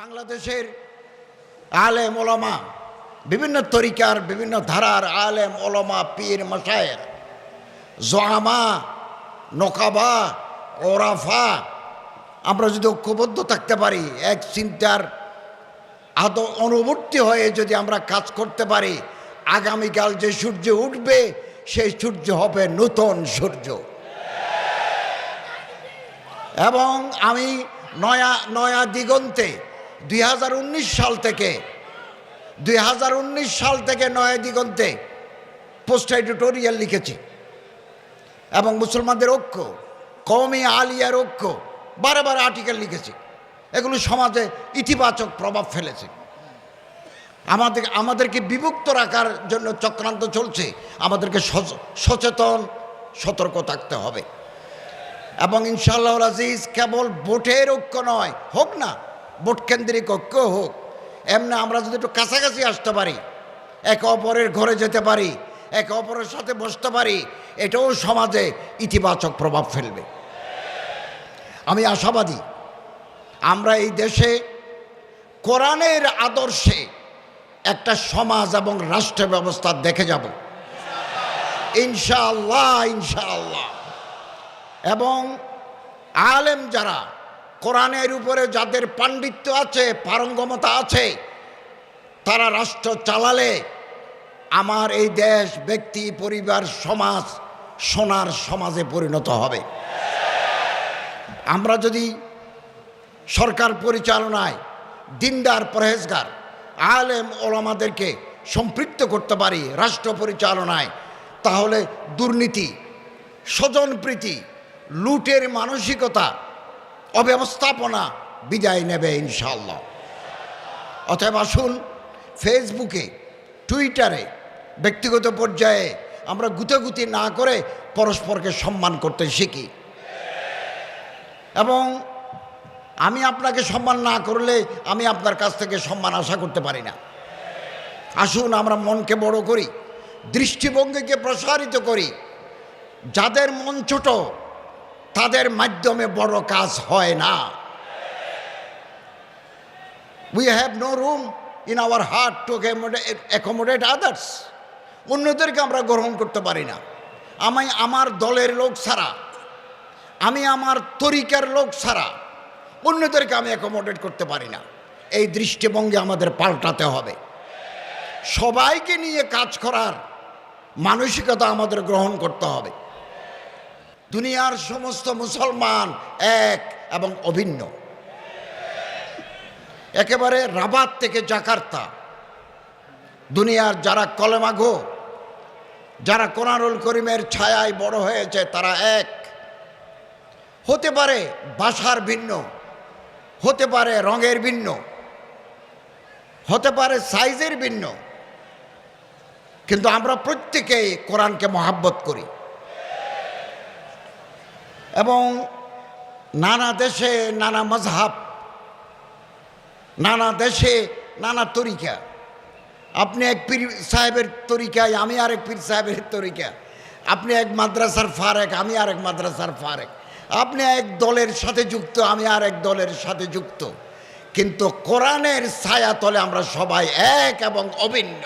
বাংলাদেশের আলেম ওলামা, বিভিন্ন তরিকার, বিভিন্ন ধারার আলেম ওলামা, পীর মশায়ের জোয়ামা, নকাবা, ওরাফা, আমরা যদি ঐক্যবদ্ধ থাকতে পারি, এক চিন্তার আদ অনুবর্তী হয়ে যদি আমরা কাজ করতে পারি, আগামীকাল যে সূর্য উঠবে, সেই সূর্য হবে নূতন সূর্য। এবং আমি নয়া নয়া দিগন্তে দুই হাজার উনিশ সাল থেকে, দুই হাজার উনিশ সাল থেকে নয়া দিগন্তে পোস্ট এডিটোরিয়াল লিখেছি। এবং মুসলমানদের ঐক্য, কওমি আলিয়ার ঐক্য, বারে আর্টিকেল লিখেছি। এগুলো সমাজে ইতিবাচক প্রভাব ফেলেছে। আমাদের, আমাদেরকে বিভক্ত রাখার জন্য চক্রান্ত চলছে। আমাদেরকে সচ- সচেতন, সতর্ক থাকতে হবে। এবং ইনশাআল্লাহ আজিজ কেবল ভোটের ঐক্য নয়, হোক না ভোট কেন্দ্রিক ঐক্য হোক, এমনি আমরা যদি একটু কাছাকাছি আসতে পারি, একে অপরের ঘরে যেতে পারি, একে অপরের সাথে বসতে পারি, এটাও সমাজে ইতিবাচক প্রভাব ফেলবে। আমি আশাবাদী, আমরা এই দেশে কোরআনের আদর্শে একটা সমাজ এবং রাষ্ট্র ব্যবস্থা দেখে যাব। ইনশাআল্লাহ ইনশাআল্লাহ। এবং আলেম যারা কোরআনের উপরে যাদের পাণ্ডিত্য আছে, পারঙ্গমতা আছে, তারা রাষ্ট্র চালালে আমার এই দেশ, ব্যক্তি, পরিবার, সমাজ, সোনার সমাজে পরিণত হবে। আমরা যদি সরকার পরিচালনায় দিনদার পরহেজগার, আলেম ওলামাদেরকে সম্পৃক্ত করতে পারি রাষ্ট্র পরিচালনায়, তাহলে দুর্নীতি, স্বজনপ্রীতি, লুটের মানসিকতা অব্যবস্থাপনা বিদায় নেবে ইনশাল্লাহ অতএব আসুন ফেসবুকে টুইটারে ব্যক্তিগত পর্যায়ে আমরা গুতাগুতি না করে পরস্পরকে সম্মান করতে শিখি। এবং আমি আপনাকে সম্মান না করলে আমি আপনার কাছ থেকে সম্মান আশা করতে পারি না। আসুন, আমরা মনকে বড় করি, দৃষ্টিভঙ্গিকে প্রসারিত করি। যাদের মন ছোট তাদের মাধ্যমে বড় কাজ হয় না। We have no room in our heart to accommodate others অন্যদেরকে আমরা গ্রহণ করতে পারি না। আমি আমার দলের লোক ছাড়া, আমি আমার তরিকার লোক ছাড়া অন্যদেরকে আমি অ্যাকোমোডেট করতে পারি না। এই দৃষ্টিভঙ্গি আমাদের পাল্টাতে হবে। সবাইকে নিয়ে কাজ করার মানসিকতা আমাদের গ্রহণ করতে হবে। দুনিয়ার সমস্ত মুসলমান এক এবং অভিন্ন। একেবারে রাবাত থেকে জাকার্তা। দুনিয়ার যারা কলেমাঘো যারা কোরআনুল করিমের ছায়ায় বড় হয়েছে, তারা এক। হতে পারে ভাষার ভিন্ন, হতে পারে রঙের ভিন্ন, হতে পারে সাইজের ভিন্ন, কিন্তু আমরা প্রত্যেকেই কোরআনকে মহাব্বত করি। এবং নানা দেশে নানা মজহাব, নানা দেশে নানা তরিকা। আপনি এক পীর সাহেবের তরিকায়, আমি আরেক পীর সাহেবের তরিকা। আপনি এক মাদ্রাসার ফারেক, আমি আরেক মাদ্রাসার ফারেক। আপনি এক দলের সাথে যুক্ত, আমি আর এক দলের সাথে যুক্ত। কিন্তু কোরআনের ছায়া তলে আমরা সবাই এক এবং অভিন্ন।